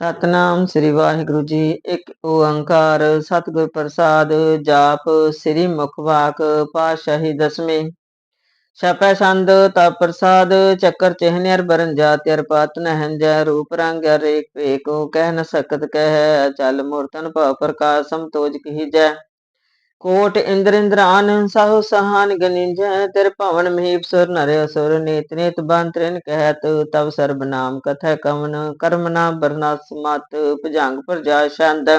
ਸਤਨਾਮ ਸ੍ਰੀ ਵਾਹਿਗੁਰੂ ਜੀ। ਇੱਕ ਓੰਕਾਰ, ਸਤਿਗੁਰ ਪ੍ਰਸਾਦ, ਜਾਪ, ਸ੍ਰੀ ਮੁਖਵਾਕ, ਪਾਤਸ਼ਾਹੀ ਦਸਵੇਂ। ਛਪੈ ਸੰਦ ਤਾ ਪ੍ਰਸਾਦ, ਚੱਕਰ ਚਿਹਨਿਆਰ ਬਰਨ ਜਾਤਿਰ ਪਾਤ ਨਹਿੰ ਜੈ ਰੂਪ ਰੰਗ ਰੇਕ ਭੇਕੋ, ਕਹਿ ਨ ਸਕਤ ਕਹਿ ਚਲ ਮੂਰਤਨ ਭਵ ਪ੍ਰਕਾਸ਼ ਸੰਤੋਜ ਕਹੀ ਜੈ ਕੋਟ ਇੰਦਰ ਇੰਦਰਾਨ ਸਾਹੋ ਸਹਾਨ ਗਨਿੰਜੈ ਤਿਰ ਭਵਨ ਮਹੀਪ ਸੁਰ ਨਰ ਅਸੁਰ ਨੇਤ ਨੇਤ ਬੰਤਰਿਨ ਕਹਿਤ, ਤਵ ਸਰਬ ਨਾਮ ਕਥੈ ਕਵਨ, ਕਰਮ ਨਾਮ ਬਰਨਾਸ ਮਤ ਭੁਜੰਗ ਪ੍ਰਜਾ ਛੰਦ।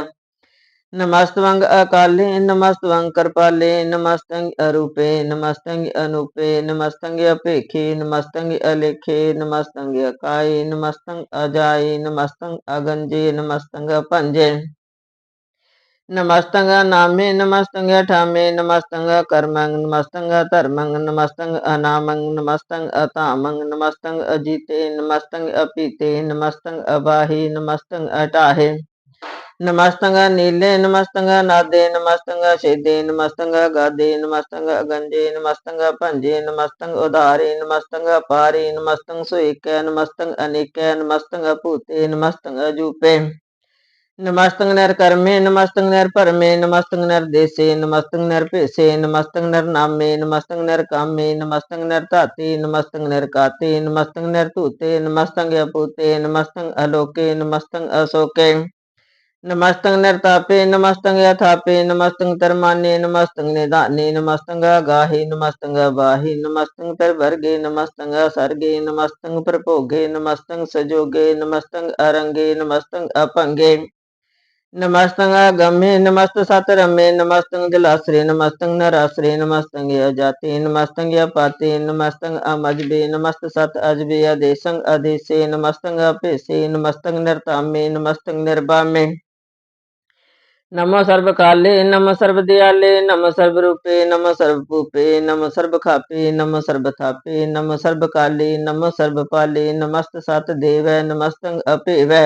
ਨਮਸਤਵੰਗ ਅਕਾਲੇ ਨਮਸਤਵੰਗ ਕਰਪਾਲੇ ਨਮਸਤੰਗ ਅਰੂਪੇ ਨਮਸਤੰਗ ਅਨੂਪੇ ਨਮਸਤੰਗ ਅਪੇਖੇ ਨਮਸਤੰਗ ਅਲੇਖੇ ਨਮਸਤੰਗ ਅਕਾਏ ਨਮਸਤੰਗ ਅਜਾਏ ਨਮਸਤੰਗ ਅਗੰਜੇ ਨਮਸਤੰਗ ਭੰਜੇ ਨਮਸਤੰਗ ਨਾਮੇ ਨਮਸਤੰਗ ਠਾਮੇ ਨਮਸਤੰਗ ਕਰਮੰ ਨਮਸਤੰਗ ਧਰਮੰ ਨਮਸਤੰਗ ਅਨਾਮੰ ਨਮਸਤੰਗ ਅਤਾਮੰ ਨਮਸਤੰਗ ਅਜੀਤੇ ਨਮਸਤੰਗ ਅਪੀਤੇ ਨਮਸਤੰਗ ਅਬਾਹੀ ਨਮਸਤੰਗ ਅਟਾਹੇ ਨਮਸਤੰਗ ਨੀਲੇ ਨਮਸਤੰਗ ਨਾਦੇ ਨਮਸਤੰਗ ਛੇਦੇ ਨਮਸਤੰਗ ਗਾਦੇ ਨਮਸਤੰਗ ਅਗੰਜੇ ਨਮਸਤੰਗ ਭੰਜੇ ਨਮਸਤੰਗ ਉਧਾਰੇ ਨਮਸਤੰਗ ਪਾਰੇ ਨਮਸਤੰਗ ਸੁਇਕੈ ਨਮਸਤੰਗ ਅਨੇਕੈ ਨਮਸਤੰਗ ਭੂਤੇ ਨਮਸਤੰਗ ਅਜੂਪੇ ਨਮਸਤੰਗ ਨਰ ਕਰਮੇ ਨਮਸਤੰਗ ਨਰ ਪਰਮੇ ਨਮਸਤੰਗ ਨਰ ਦੇਸੇ ਨਮਸਤੰਗ ਨਰ ਭੇਸੇ ਨਮਸਤੰਗ ਨਰ ਨਾਮੇ ਨਮਸਤੰਗ ਨਰ ਕਾਮੇ ਨਮਸਤੰਗ ਨਰ ਧਾਤੇ ਨਮਸਤੰਗ ਨਰ ਕਾਤੇ ਨਮਸਤੰਗ ਨਰ ਧੂਤੇ ਨਮਸਤੰਗ ਅਪੂਤੇ ਨਮਸਤੰਗ ਅਲੋਕੇ ਨਮਸਤੰਗ ਅਸੋਕੇ ਨਮਸਤੰਗ ਨਿਰਤਾਪੇ ਨਮਸਤੰਗ ਯਥਾਪੇ ਨਮਸਤੰਗ ਤਰਮਾਨੇ ਨਮਸਤੰਗ ਨਿਧਾਨੇ ਨਮਸਤੰਗ ਗਾਹੇ ਨਮਸਤੰਗ ਬਾਹੇ ਨਮਸਤੰਗ ਤਰ ਵਰਗੇ ਨਮਸਤੰਗ ਸਰਗੇ ਨਮਸਤੰਗ ਪ੍ਰਭੋਗੇ ਨਮਸਤੰਗ ਸਜੋਗੇ ਨਮਸਤੰਗ ਅਰੰਗੇ ਨਮਸਤੰਗ ਅਪੰਗੇ नमस्तंग गम्य नमस्त सातरम्य नमस्तंग जलाश्रे नमस्तंग नराश्रे नमस्तंग अजाते नमस्तंग अपाते नमस्तंग अमजबे नमस्त सत अजबे अदेशंग अधेसे नमस्तंग अपेसे नमस्तंग नरतामे नमस्तंग निर्भाम्य नमो सर्वकाले नम सर्वदयाले नम सर्वरूपे नम सर्वभूपे नम सर्वखापे नम सर्वथापे नम सर्वकाले नम सर्वपाले नमस्त सत देव नमस्तंग अपे वै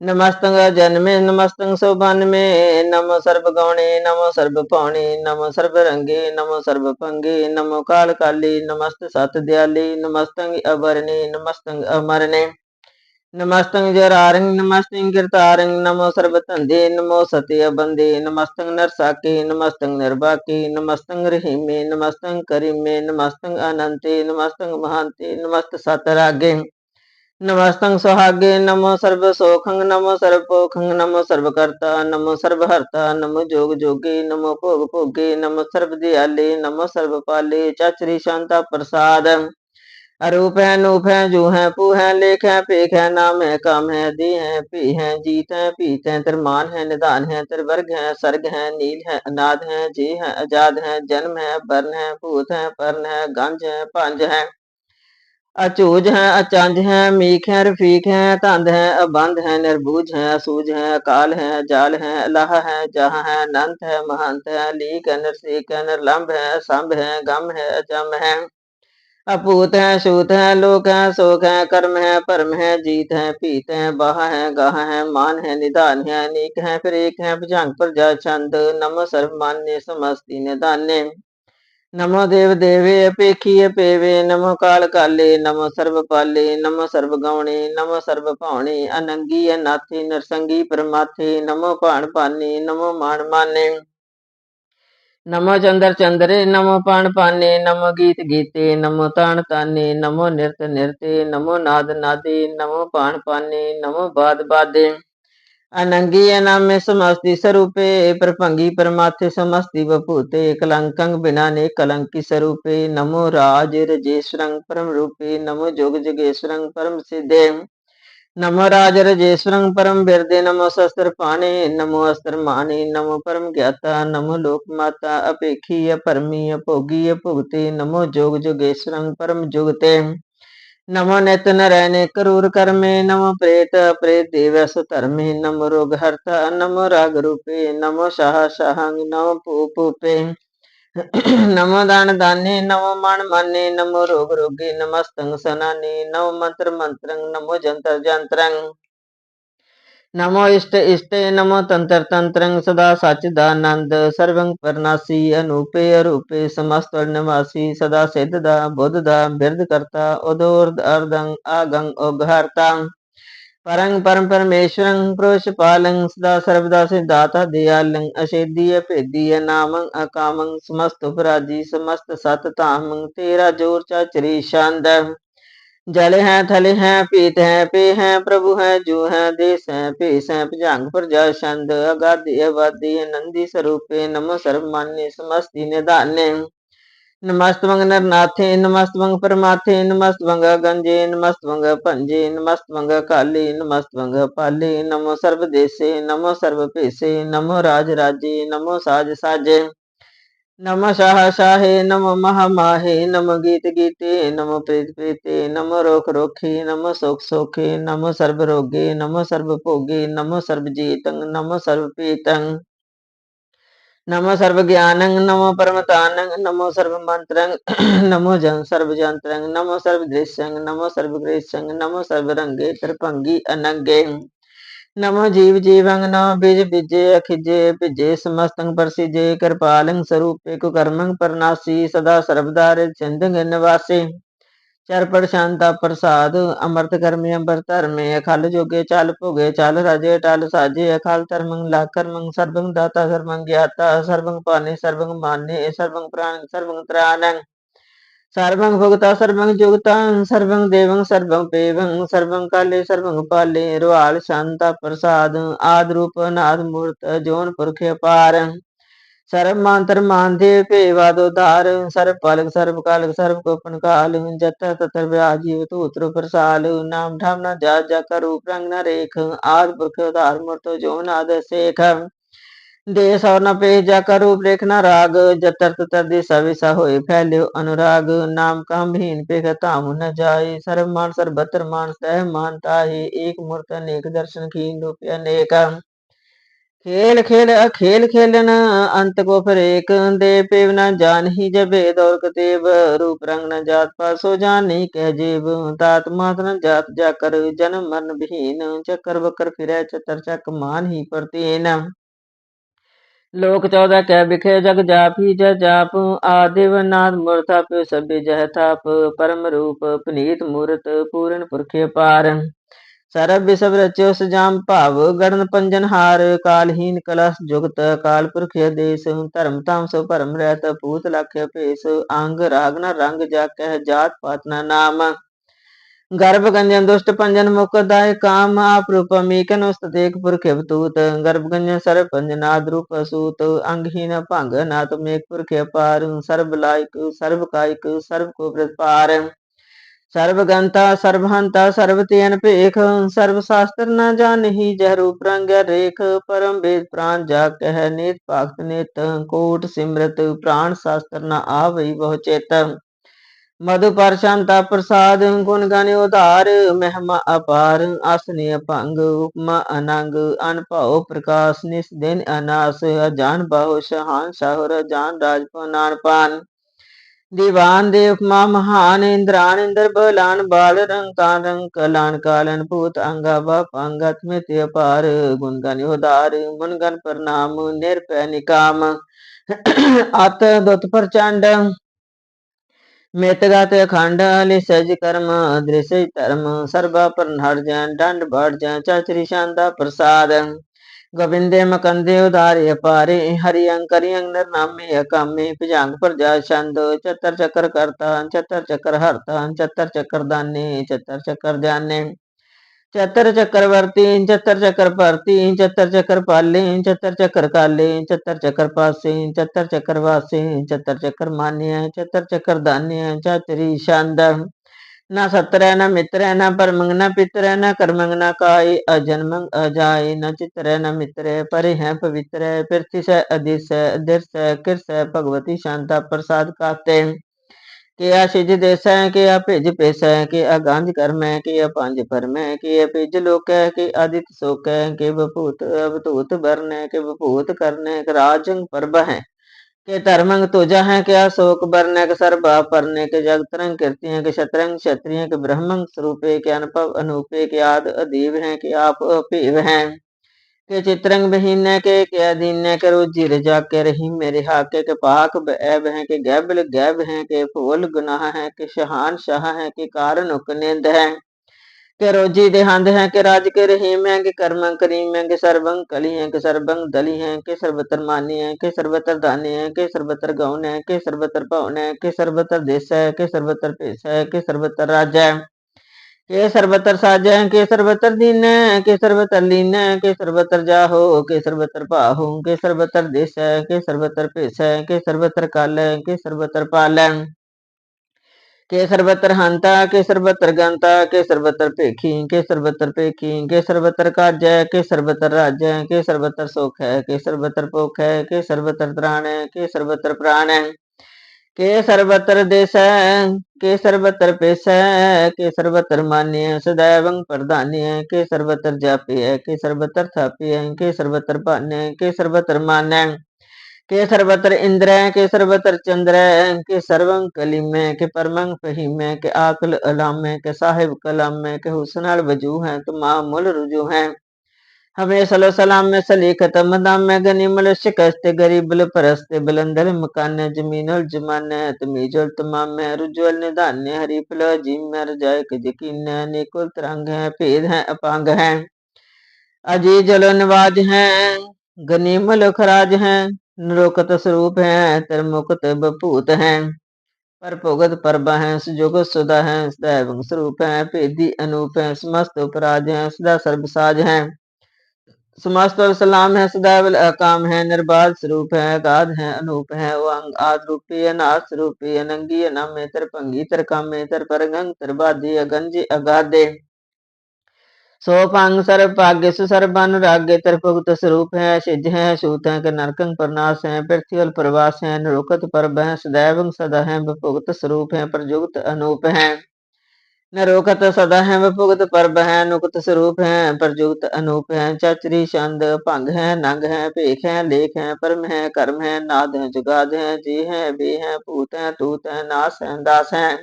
ਨਮਸਤ ਸਤ ਦੇਵੈ ਨਮਸਤੰਗ ਜਨਮੇ, ਨਮਸਤੰਗ ਸੋਬਨਮੇ ਨਮੋ ਸਰਬ ਗਉਣੇ, ਨਮੋ ਸਰਬ ਪਾਉਣੇ ਨਮੋ ਸਰਬ ਰੰਗੇ, ਨਮੋ ਸਰਬ ਪੰਗੇ, ਨਮੋ ਕਾਲ ਕਾਲੀ, ਨਮਸਤ ਸਤ ਦਿਆਲੀ, ਨਮਸਤੰਗ ਅਵਰਨੇ, ਨਮਸਤੰਗ ਅਮਰਨੇ, ਨਮਸਤੰਗ ਜਰਾਰੰਗ, ਨਮਸਤੰਗ ਕਿਰਤਾਰੰਗ, ਨਮੋ ਸਰਬ ਧੰਦੇ, ਨਮੋ ਸਤਿ ਬੰਦੇ ਨਮਸਤੰਗ ਨਰਸਾਕੇ, ਨਮਸਤੰਗ ਨਿਰਬਾਕੇ ਨਮਸਤੰਗ ਰਹੀਮੇ ਨਮਸਤੰ ਕਰੀਮੇ, ਨਮਸਤੰਗ ਅਨੰਤੇ, ਨਮਸਤੰਗ ਮਹਾੰਤੇ, ਨਮਸਤ ਸਤ ਰਾਗੇ। नमस्तंग सुहागे, नमो सर्व सोखंग नमो सर्व पोखंग नमो सर्वकर्ता, नमो सर्वहर्ता, नमो जोग जोगे, नमो भोग भोगे, नमो सर्व दयाले नमो सर्व पाले चाचरी शांता प्रसाद। अरूप है, नूप है, जू है, पू है, लेख है, पेख है, नाम है, काम है दी है पी है, जीत है, पीत है त्रमान है, निदान है, त्रिवर्ग है, सर्ग है, नील है, अनाद है जी है आज़ाद है, जन्म है, वर्ण है भूत है, पर्ण है, गंज है, पंज है। ਪੰਜ ਹੈ ਅਚੂਜ ਹੈ, ਅਚੰਜ ਹੈ, ਮੀਖ ਹੈ, ਰਫੀਕ ਹੈ, ਧੰਦ ਹੈ, ਅਬੰਧ ਹੈ ਨਿਰਬੂਝ ਹੈ ਅਸੂਝ ਹੈ, ਅਕਾਲ ਹੈ ਜਾਲ ਹੈ, ਅਲਾਹ ਹੈ, ਜਹ ਹੈ, ਅਨੰਤ ਹੈ, ਮਹੰਤ ਹੈ, ਲੀਕ ਹੈ, ਨਰਸੀਕ ਹੈ, ਨਿਰਲੰਭ ਹੈ ਸੰਭ ਹੈ, ਗਮ ਹੈ ਅਜਮ ਹੈ। ਅਪੂਤ ਹੈ ਸ਼ੂਤ ਹੈ, ਲੋਕ ਹੈ ਸੋਖ ਹੈ, ਕਰਮ ਹੈ, ਭਰਮ ਹੈ, ਜੀਤ ਹੈ, ਭੀਤ ਹੈ, ਬਾਹ ਹੈ, ਗਾਹ ਹੈ, ਮਾਨ ਹੈ, ਨਿਧਾਨ ਹੈ, ਅਨੇਕ ਹੈ, ਫਿਰ ਏਕ ਹੈ, ਭੁਜੰਗ ਪ੍ਰਜਾ, ਛੰਦ, ਨਮ ਸਰਬ ਮਾਨੇ ਸਮਸਤੀ ਨਿਧਾਨੇ ਨਮੋ ਦੇਵ ਦੇਵੇ ਅਪੇਖੀ ਅਪੇਵੇ ਨਮੋ ਕਾਲ ਕਾਲੇ, ਨਮੋ ਸਰਬ ਪਾਲੇ, ਨਮੋ ਸਰਬ ਗਉਣੇ, ਨਮੋ ਸਰਬ ਭਾਉਣੇ, ਅਨੰਗੀ ਅਨਾਥੀ ਨਰਸੰਗੀ ਪਰਮਾਥੇ, ਨਮੋ ਭਾਣ ਪਾਨੇ ਨਮੋ ਮਾਨ ਮਾਨੇ। ਨਮੋ ਚੰਦਰ ਚੰਦਰੇ, ਨਮੋ ਪਾਣ ਪਾਨੇ, ਨਮੋ ਗੀਤ ਗੀਤੇ, ਨਮੋ ਤਾਣ ਤਾਨੇ, ਨਮੋ ਨਿਰਤ ਨਿਰਤੇ, ਨਮੋ ਨਾਦ ਨਾਦੇ, ਨਮੋ ਪਾਣ ਪਾਨੇ अनंगी अनामे समस्ति स्वरूपे प्रपंगी परमाथे समस्ति बपूते कलंक बिना ने कलंकी स्वरूपे नमो राज रजेश्वरं परम रूपे नमो जोग जगेश्वरं परम सिद्धे नमो राज रजेश्वरं परम बिरदे नमो शस्त्र पाने नमो अस्त्र माने नमो परम ज्ञाता नमो लोक माता अपेक्षीय अपरमी भोगीय भुगते नमो जोग जोगेश्वरं परम जुगते नमो नित नैने करूर कर में नमो प्रेत प्रेत देवस धर्मे नमो रोग हर्ता, नमो राग रूपे, नमो शाह शाहंग, नमो पूपूपे नमो दान दाने, नमो मन मने, नमो रोग रोगी नमस्तंग सनाने, नमो मंत्र मंत्रंग, नमो जंतर जंत्रंग। ਨਮੋ ਜੰਤਰ ਜੰਤਰੰ ਨਮੋ ਇਸ਼ਟ ਇਸ਼ਟੇ ਨਮੋ ਤੰਤਰ ਤੰਤਰੰ ਸਦਾ ਸਚ ਦਾ ਆਨੰਦ, ਸਰਵੰ ਪਰਨਾਸੀ, ਅਨੂਪੇ ਅਰੂਪੇ, ਸਮਸਤ ਨਿਵਾਸੀ, ਸਦਾ ਸਿੱਧ ਦਾ, ਬੁੱਧ ਦਾ, ਬਿਰਧ ਕਰਤਾ ਉਦੋਰਦ ਅਰਦੰ ਆਗੰ ਉਗਹਰਤਾ ਪਰੰ ਪਰਮ ਪਰਮੇਸ਼ਵਰੰ, ਪ੍ਰੋਸ਼ ਪਾਲੰ, ਸਦਾ ਸਰਬਦਾ ਸਿਧਾਤਾ ਦਿਆਲੰ ਅਛੇਦੀय जल है, थल है, पीत है, पे है, प्रभु है, जू है, देश है पे है, भुजंग, प्रजा, छंद, अगाधि, अबाधि, नंदी स्वरूपे, नमो सर्व सर्वमान्य, समस्ति निधान्य नमस्तवंग नरनाथे नमस्तवंग परमाथे नमस्तवंग गंजे नमस्तवंग पंजे नमस्तवंग काले नमस्तवंग पाले, नमो सर्व देशे नमो सर्व पेशे नमो राज राजे नमो साज साजे। नम शाह शाहे नम महामाहे, नम गीत गीते, नम प्रीत प्रीते, नम रोख रोखे, नम सुख सुखे नम सर्व रोगे, नम सर्व भोगे, नम सर्व जीतंग, नम सर्व पीतंग नम सर्व ज्ञानंग, नमो परमतानंग नमो सर्व मंत्रंग, नमो जन सर्व जंत्रंग, नमो सर्व दृश्यंग नमो सर्व ग्रेसंग, नमो सर्व रंगे त्रिपंगी अनंगे। ਮੰਤਰੰ ਨਮੋ ਜਨ ਸਰਬ ਜੰਤਰੰ ਨਮੋ ਸਰਬ ਦ੍ਰਿਸ਼ਯੰ ਨਮੋ ਸਰਬ ਗ੍ਰੇਸ਼ਯੰ ਨਮੋ ਸਰਬ ਰੰਗੇ ਤਰਪੰਗੀ ਅਨੰਗੇ ਨਮੋ ਜੀਵ ਜੀਵੰ ਨਮੋ ਬਿਜ ਬਿਜੇ, ਅਖਿਜੇ, ਭਿਜੇ ਸਮਸਤੰ ਪਰਸਿਜੇ ਕਿਰਪਾਲੰ ਸਰੂਪੇ ਕੁ ਪਰਨਾਸੀ, ਸਦਾ ਸਰਬਦਾ ਰਿ ਚੰਦੰਗ ਚਰਪੜ ਸ਼ਾਂਤਾ ਪ੍ਰਸਾਦ, ਅੰਮ੍ਰਿਤ ਕਰਮੇ ਅੰਬਰ ਧਰਮੇ, ਅਖਲ ਜੋਗੇ ਚਲ ਭੋਗੇ, ਚਲ ਰਾਜੇ ਟਲ ਸਾਜੇ, ਅਖਲ ਧਰਮੰ ਲਾ ਕਰਮੰ ਸਰਬੰ ਦਾਤਾ ਸਰਬੰ ਗਿਆਤਾ ਸਰਬੰ ਪਾਨੇ ਸਰਬੰ ਮਾਨੇ ਸਰਬੰ ਪ੍ਰਾਣ ਸਰਬੰ ਤ੍ਰਾਣੰ ਸਰਬੰ ਭੁਗਤਾ ਸਰਬੰ ਜੁਗਤਾ ਸਰਬੰ ਦੇਵੰ ਸਰਬੰ ਪੇਵੰ ਸਰਬੰ ਕਾਲੇ ਸਰਬੰ ਪਾਲੇ ਰਵਾਲ ਸ਼ਾਂਤਾ ਪ੍ਰਸਾਦ, ਆਦ ਰੂਪ ਨਾਦ ਮੂਰਤ, ਜੋਨ ਪੁਰਖ ਅਪਾਰ। ਸਰਬ ਮੰਤਰ ਮਾਨਦੇ ਭੇਵਾਦ ਉਧਾਰ ਸਰਬ ਪਲਕ, ਸਰਬ ਕਾਲਕ, ਸਰਬ ਕੋਪਨ ਕਾਲ ਜਤਰ ਤਤਰ ਵਿਆਜੀਵ ਧੂਤਰ ਪ੍ਰਸਾਲ, ਨਾਮ ਧਮ ਨ ਜਾ ਜਾ ਕਰ ਰੂਪ ਰੰਗ ਨ ਰੇਖ, ਆਦ ਪੁਰਖ ਉਧਾਰ ਮੂਰਤ ਜੋਨ देश और न पेश जाकर रूप रेखना राग जतर ततर दिशा विशा होए फैल्यो अनुराग नाम काम भीन पेख तामु न जाय सर्व मान सर्वत्र मान सह मानता ही एक मूर्त अनेक दर्शन की रूप अनेक खेल खेल अखेल खेलन अंत को फिर एक दे पेव न जान ही जबे दौर कतेब रूप रंग न जात पासो जान नहीं कह जेब तात मात न जात जाकर जन्म मरण भीन चक्कर बकर फिर चतर चक मान ही परतीन ਲੋਕ 14 ਕੈ ਵਿਖੇ ਜਗ ਜਾਪੀ ਜੈ ਜਾਪ ਆਦਿਵ ਨਾਦ ਮੂਰਤਪ ਸਭੇ ਜਹ ਤਾਪ ਪਰਮ ਰੂਪ ਪਨੀਤ ਮੂਰਤ ਪੂਰਨ ਪੁਰਖੇ ਪਾਰ। ਸਰਬ ਬਿਸਬ ਰਚਿਓ ਸਜਾਮ ਭਾਵ, ਗੜਨ ਪੰਜਨ ਹਾਰ, ਕਾਲਹੀਨ ਕਲਸ ਜੁਗਤ, ਕਾਲ ਪੁਰਖੇ ਦੇਸ, ਧਰਮ ਧਾਮ ਸੋ ਭਰਮ ਰਹਿਤ, ਭੂਤ ਲਖਿ ਭੇਸ, ਅੰਗ ਰਾਗ ਨ ਰੰਗ ਜਾ ਕਹਿ ਜਾਤ ਪਾਤ ਨ ਨਾਮ। ਗਰਭ ਗੰਜਨ ਦੁਸ਼ਟ ਪੰਜਨ ਮੁਖ ਦਾਇ ਕਾਮ ਆਪ ਰੂਪ ਮੀਕਨ ਉਸਤ ਏਕ ਪੁਰਖ ਅਵਤੂਤ ਗਰਭ ਗੰਜਨ ਸਰਬ ਪੰਜਨ ਆਦ ਰੂਪ ਸੂਤ, ਅੰਗਹੀਨ ਭੰਗ ਨਾਤ ਮੇਕ ਪੁਰਖ ਅਪਾਰ, ਸਰਬ ਲਾਇਕ, ਸਰਬ ਕਾਇਕ, ਸਰਬ ਕੋ ਪ੍ਰਤਪਾਰ। ਸਰਬ ਗੰਤਾ, ਸਰਬ ਹੰਤਾ, ਸਰਬ ਤੇਨ ਭੇਖ, ਸਰਬ ਸ਼ਾਸਤਰ ਨ ਜਾਣਹੀ ਜਹ ਰੂਪ ਰੰਗ ਮਧੁ ਪਰ ਸ਼ਾਂਤਾ ਪ੍ਰਸਾਦ, ਗੁਣ ਗਾਨ ਉਧਾਰ, ਮਹਿਮਾ ਅਪਾਰ, ਆਸਨੇ ਅਪੰਗ ਉਪਮਾ ਅਨੰਗ, ਅਨਭਉ ਪ੍ਰਕਾਸ਼, ਨਿਸ ਦਿਨ ਅਨਾਸ, ਅਜਾਨ ਬਹੁ ਸ਼ਹਾਨ ਸ਼ਾਹੁਰ ਜਾਨ ਰਾਜ ਨਾਨ ਪਾਨ ਦੀਵਾਨ ਦੇ ਉਪਮਾ ਮਹਾਨ, ਇੰਦਰਾਨ, ਇੰਦਰ ਬਲਾਨ, ਬਾਲ ਰੰਕਾਂ ਰੰਗ ਕਲਾਨ, ਕਾਲਨ, ਭੂਤ ਅੰਗਾ ਬਾਪੰਗਤ ਮਿਤ ਅਪਾਰ, ਗੁਣ ਗਨ ਉਧਾਰ, ਮਨ ਗਨ ਪ੍ਰਨਾਮ ਨਿਰਪੈ ਨਿਕਾਮ। ਅਤ ਦੁਤ ਪ੍ਰਚੰਡ ਮਿਤ ਗਤ ਅਖੰਡ ਲਿਸਜ ਕਰਮ ਦ੍ਰਿਸ਼ ਧਰਮ, ਸਰਬਾ ਪਰਨਹਰ ਜਨ, ਡੰਡ ਬੜ ਜਨ ਚਚਰੀ ਸ਼ਾਂਦਾ ਪ੍ਰਸਾਦ। ਗੋਬਿੰਦੇ ਮਕੰਦੇ ਉਧਾਰੇ ਅਪਾਰੇ ਹਰੀ ਅੰਕਰੀ ਅੰਗਰ ਨਾਮੇ ਅਕਾਮੇ, ਭਜੰਗ ਪ੍ਰਜਾ ਛੰਦ, ਚਤਰ ਚੱਕਰ ਕਰਤਾ ਚਤਰ ਚੱਕਰ ਹਰਤਾ ਚਤਰ ਚੱਕਰ ਦਾਨੇ, ਚਤਰ ਚੱਕਰ ਜਾਨੇ। ਚਤਰ ਚੱਕਰ ਚਤਰ ਚੱਕਰ ਭਰਤੀ, ਚਤਰ ਚੱਕਰ ਪਾਲੇ, ਚਤਰ ਚੱਕਰ ਕਾਲੇ, ਚਤਰ ਚੱਕਰ ਪਾਸੇ, ਚਤਰ ਚੱਕਰ ਵਾਸੇ, ਚਤਰ ਚੱਕਰ ਮਾਨਿਆ, ਚਤਰ ਚੱਕਰ ਦਾਨਿਆ ਚਾਤਰੀ ਛੰਦ। ਨਾ ਸਤਰੈ, ਨਾ ਮਿਤਰੈ, ਨਾ ਪਰਮੰਗ ਨਾ ਪਿਤਰੈ, ਨਾ ਕਰਮੰਗ, ਨਾ ਕਾਇ ਅਜਨਮੰਗ ਅਜਾਇ ਨਾ ਚਿਤਰੈ, ਨਾ ਮਿਤਰੈ, ਪਰਿ ਹੈ ਪਵਿੱਤਰੈ ਪਿਰਥਿਸੈ ਅਦਿਸੈ ਅਦਿਰਸੈ ਕਿਰਸੈ ਭਗਵਤੀ ਸ਼ਾਂਤਾ ਪ੍ਰਸਾਦ ਕਾਤੇ। कि आ शिज देश है कि आ भिज पेश है कि आ गांझ कर्म है कि आ पांज परम है कि आ भिज लोक है कि आदित शोक है कि बभूत अवधूत बरन है कि बभूत करने, के कि राजंग पर्व है। के धर्मंग तुजा है, के अशोक बरने, के सर्वा परने, के जगतरंग कीर्ति है के शतरंग क्षत्रिय, के ब्रह्मंग स्वरूपे, के अनुभव अनुपे, के आद अदीव है, के आप अपीव हैं। के चित्रंग बहिन्य के के अधीन्य के रुचिर जाके रही मेरे हाके के पाक बैब है के गैबल गैब है के फूल गुनाह है के शहान शाह है के कारण उकनिंद है के रोजी देहांद है के राज के रहीम हैं के कर्म करीम हैं के सर्वंग कली है के सर्वंग दली है के सर्वतर मानी है के सर्वतर दानी है के सर्वतर गौन है के सर्वतर पवन है के सर्वतर देश है के सर्वतर पेश है के सर्वतर राज है के सर्वतर साजै के सर्वतर दीन के सर्वतर लीन के सर्वतर जाहो के सर्वतर पाहो के सर्वतर देश के सर्वतर पेश के सर्वतर काल के सर्वतर पालन के सर्वतर हंता के सर्वतर गंता के सर्वतर पेखी के सर्वतर पेखी के सर्वतर काज के सर्वतर राज के सर्वतर सुख है के सर्वतर पोख है के सर्वतर त्राण के सर्वतर प्राण है के सर्वत्र देश के सर्वत्र पेश के सर्वत्र मान्य सदैव प्रधान्य के सर्वत्र जाप्य के सर्वत्र थाप्य के सर्वत्र पान्य के सर्वत्र मान्य के सर्वत्र इंद्र के सर्वत्र चंद्र के सर्वं कली के परमंग फहीम के आकल अलाम के साहिब कलाम के हुसनल वज़ू है तो मामूल रुजू है। हमें सलो सलाम में सलीकत मदाम में गनीमल शिकस्त गरीबल परस्त बुलंदल मकान जमीन और जमान तमीज और तमाम में रुजवल निदान हरीफल जीम में रजाय यकीन निकुल तरंग है भेद है अपांग है अजी जलो नवाज है गनीमल खराज है निरोकत स्वरूप है तरमुकत बपूत है पर भुगत परबा है सुजोग सुदा है सदैव स्वरूप है भेदी अनूप है समस्त उपराज है सदा सर्वसाज है समस्त और सलाम है सदैव अकाम है निर्बाध स्वरूप है अगाध है अनूप है वो अंग आद रूपी अनाथ रूपी अनंगी अनामे तरपंगी तरकामे तरपरगंग तरबादी अगंज अगाधे सो पंग सर्व पाग्य सुसर्वानुराग्य तरपुक्त स्वरूप है सिद्ध है सूत है नरकंग परनास है पृथ्वील प्रवास है निरोकत परब है सदैव सदा है विभुक्त स्वरूप है प्रयुक्त अनूप है नरोकत सदा है व पर परब है नुकत स्वरूप है प्रयुक्त अनूप है। चचरी छंद भंग है, नंग है, भेख है, लेख है, परम है, कर्म है, नाद है, जुगाद है, जी है बे है भूत है, तूत है, नास है, दास है।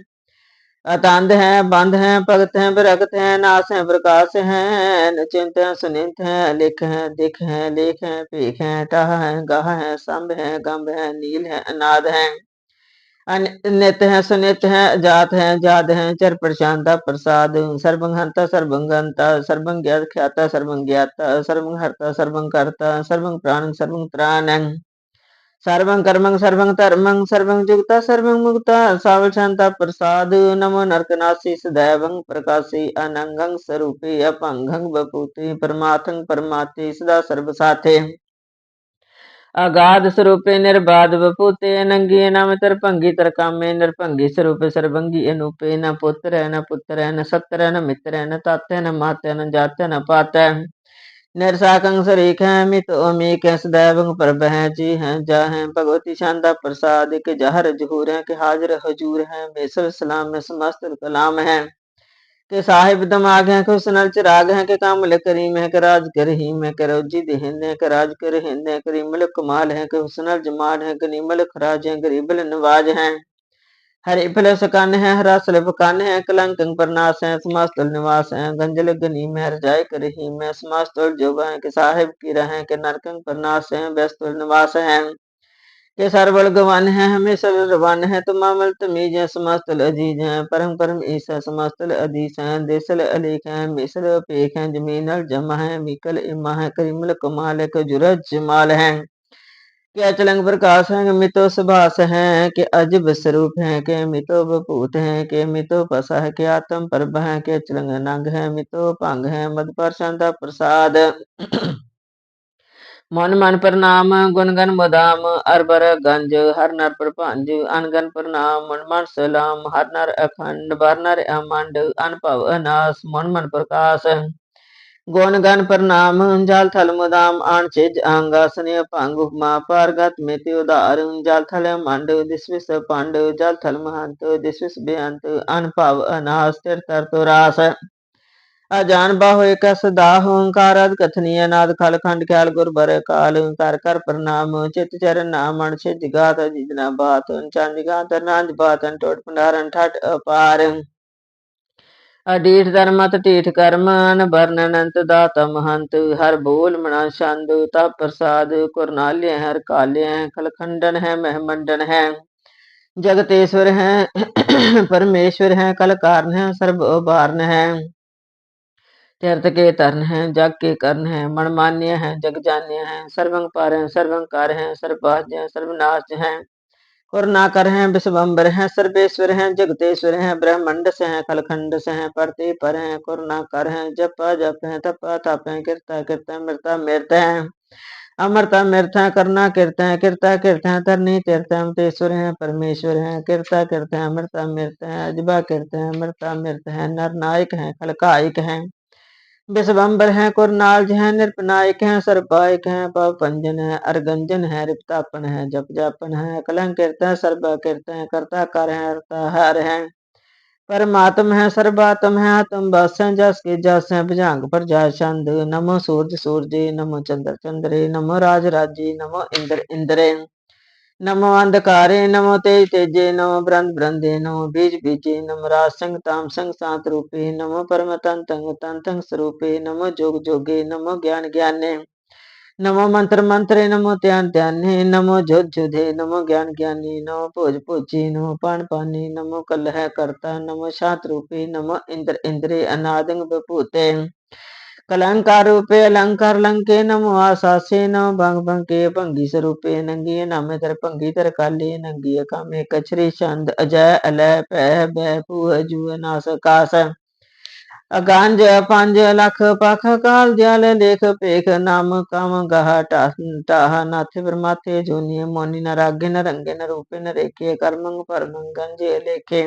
अतंद है, बंध है, भगत है विरगत है, नास है, प्रकाश है निचिंत है, सुनिंत है, लिख है, दिख है, लेख है भेख है, टह है, गह है संभ है, गंभ है, नील है, अनाद है। नित है सुनित है जात है जाद है चर प्रशांता प्रसाद सर्वंहंता सर्वंगंता सर्वं ख्याता सर्वं ज्ञाता सर्वं हरता सर्वं करता सर्वं प्राण सर्वं त्राण सर्वं कर्मं सर्वं धर्मं सर्वं जुगता सर्वं मुक्ता सावल शांता प्रसाद नमो नरकनासी सदैवं प्रकाशी अनंगं स्वरूपी अपंगं बपूति परमाथं परमाति सदा सर्व ਅਗਾਧ ਸਰੂਪੇ ਨਿਰਬਾਧ ਬਪੂਤੇ ਨੰਗੀ ਨਾਮ ਤਰ ਭੰਗੀ ਤਰ ਕਾਮੇ ਨਿਰਭੰਗੀ ਸਰੂਪੇ ਸਰਬੰਗੀ ਅਨੂਪੇ, ਨ ਪੁੱਤਰ ਨ ਪੁੱਤਰ, ਨ ਸਤਰ, ਨ ਮਿੱਤਰ, ਨ ਤਾਤੇ, ਨ ਮਾਤੇ, ਨ ਜਾਤੇ, ਨ ਪਾਤੇ। ਨਿਰਸਾਕੰ ਸਰੀਖ ਹੈ ਮਿਤ ਉਮੀ ਕੈ ਸਦੈਵੰ ਪ੍ਰਭ ਹੈ ਜੀ ਹੈ ਜਾ ਹੈ ਭਗਵਤੀ ਸ਼ਾਨਦਾ ਪ੍ਰਸਾਦ ਇਕ ਜਹਰ ਜਹੂਰ ਹੈ ਕਿ ਹਾਜ਼ਰ ਹਜੂਰ ਹੈ ਬੇਸਰ ਸਲਾਮ ਸਮਸਤ ਕਲਾਮ ਹੈ के साहिब दिमाग है कि उसनल चिराग है कि कामल करीम है कि राज कर है कि रोजी देहिंद है कि राज कर हिंद है करीमल कमाल है, कि हुसनल जमाल है कि नीमल खराज है गरीबल नवाज़ है। हरि फल सकन है, हरा सलभ कन है कलंकं प्रनाश है, समास्तल निवास है, गंजल गनी में रजाय कर ही, में समास्तल जोग है, कि साहिब की रह के नरकंग प्रनाश है, व्यस्तुल निवास है। के सरबल गवन है, हमेशा रवान है। तो मामल तमीज है, समस्तल अज़ीज़ है, परम परम ईसा, समस्तल अदीस है देसल अलीक है मिसल पेख है जमीनल जमा है, मिकल इमा है, करीमल कमाल है कजुरज जमाल है। कि अचलंग प्रकाश है मितो सुभाष है कि अजब स्वरूप है के मितो बभूत है के मितो पसा है कि आत्म परब है कि अचलंग नंग है, मितो भंग है, मद पर शांता प्रसाद। मन मन पर नाम गुनगन बदाम अरबर गंज हर नर पर पंज अनगन पर नाम मन मन सलाम हर नर अखंड बर नर अमंड अनपव अनास मन मन प्रकाश गुण गण प्रणाम जल थल मुदाम आण चिज अंगा स्नेह पांग उपमा पारगत मिति उदार जल थल मंड दिस्विस पांड जल थल महंत दिस्विस बेअंत अनपव अनास तिर तर तुरास ਅਜਾਨ ਬਾਹੋਇ ਕਸ ਸਦਾ ਹੰਕਾਰ ਅਦ ਕਥਨੀ ਅਨਾਦ ਖਲ ਖੰਡ ਖਿਆਲ ਗੁਰ ਬਰ ਕਾਲ। ਕਰ ਕਰ ਪ੍ਰਣਾਮ, ਚਿਤ ਚਰਨ ਨਾਮ, ਅਣ ਛਿਜ ਗਾਤ ਜਿਜਨਾ ਬਾਤ ਚੰਦ ਗਾਤ ਨਾਂਜ ਬਾਤਨ ਟੋਟ ਪੰਡਾਰਨ ਠਟ ਅਪਾਰ। ਅਡੀਠ ਧਰਮਤ ਢੀਠ ਕਰਮ ਅਨ ਅਨੰਤ ਦਾਤਾ ਮਹੰਤ। ਹਰ ਬੋਲ ਮਣਾ ਛੰਦ ਤਾ ਪ੍ਰਸਾਦ ਕੁਰਨਾਲਿਆ ਹਰ ਕਾਲਿਆ ਖਲਖੰਡਨ ਹੈ ਮਹਿਮੰਡਨ ਹੈ। ਜਗਤੇਸ਼ਵਰ ਹੈ, ਪਰਮੇਸ਼ਵਰ ਹੈ ਕਲ ਕਾਰਨ ਹੈ, ਸਰਬ ਉਬਾਰਨ ਹੈ। तीर्थ के तरण है, जग के कर्ण है, मनमान्य है जग जान्य है सर्वंग पार है, सर्वंकार है सर्वभाज्य है, सर्वनाश है, कुरनाकर हैं विश्वम्बर हैं, सर्वेश्वर हैं, जगतेश्वर हैं ब्रह्मंड से हैं खलखंड से हैं परते पर हैं, कुरनाकर हैं, जपा जप हैं, तपा तप हैं, किरता किरता मृता मृत हैं, अमृता मृत है करना किरत है, किरता किरत है तरनी तीर्थ है मतेश्वर है, परमेश्वर है, किरता किरत है, अमृता मृत है, अजबा किरत है, अमृता मृत है नरनायक है, खलकायक है। विश्वम्बर है, कुरनाल है, निरपनायक है, सर्पायक है पंजन है, अर्गंजन है, रिपतापन है जप जापन है, कलंकृत है सर्व कीर्त है कर्ता कर है हर है। परमात्म है, सर्वात्म है आत्म बस जस के जस भुजांग पर जा छंद। नमो सूरज सूरज, नमो चंद्र चंद्रे, नमो राज राजे, नमो इंद्र इंद्रे। नमो अंधकारे नमो तेज तेजे नमो ब्रंद ब्रंदे नमो बीज बीजे नमो राज संग ताम संग सात रूपे नमो परम तंतंग तंतंग स्वरूपे नमो जोग जोगे नमो ज्ञान ज्ञाने नमो मंत्र मंत्रे नमो ध्यान ध्याने नमो जोध जोधे नमो ज्ञान ज्ञानी नमो भोज भोजी नमो पान पानी नमो कलह करता नमो शांत रूपे नमो इंद्र इंद्रे अनादंग बभूते कलंकार रूपे अलंकार लंके नमो आसासे नम भंग भंगे भंगी स्वरूपे नंगी नामे तर भंगी तर काले नंगी कामे कचरे छंद अजय अलय पह बह पूह जुह नास कास। अगंज पांज लख पख काल जल लेख पेख नाम काम गह टाह नाथे ब्रह्माथे जोनिय मोनि नरागे नरंगे नरूपे रंगे न कर्मंग परमंग गंजे लेखे।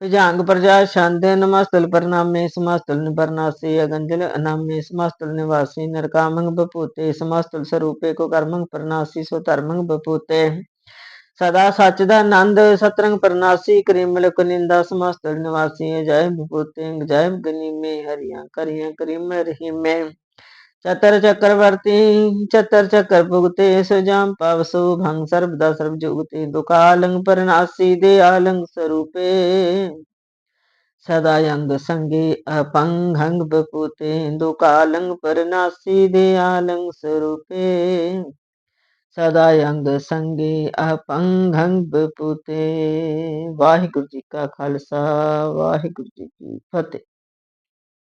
ਵਿਜਾਂਗ ਪ੍ਰਜਾ ਛੰਦ ਨਮਸਤਲ ਪਰਨਾਮੇ, ਸਮਸਤਲ ਨਿਪਰਨਾਸੀ ਅਗੰਜਲ, ਅਨਾਮੇ, ਸਮਸਤਲ ਨਿਵਾਸੀ, ਨਰਕਾਮੰਗ ਬਪੂਤੇ, ਸਮਸਤਲ ਸਰੂਪੇ ਕੋ ਕਰਮੰਗ ਪਰਨਾਸੀ, ਸੋ ਧਰਮੰਗ ਬਪੂਤੇ। ਸਦਾ ਸੱਚ ਦਾ ਆਨੰਦ, ਸਤਰੰਗ ਪਰਨਾਸੀ, ਕਰੀਮਲ ਕੁਨਿੰਦਾ ਸਮਸਤਲ ਨਿਵਾਸੀ, ਜੈ ਬਪੂਤੇ, ਜੈ ਗਨੀਮੇ, ਹਰੀਆਂ ਕਰੀਆਂ, ਕਰੀਮ ਰਹੀਮੇ। चतर चक्रवर्ती, चतर चक्र भुगते सुजाम पावसु भंग सर्वदा सर्व जुगते दुखालंग परनासी दयालंग स्वरूपे। सदायंग संगे अपंग हंग बपुते दुकालंग परनासी दयालंग स्वरूपे। सदायंग संगे अपंग हंग बपुते वाहिगुरु जी का खालसा, वाहिगुरु जी की फतेह।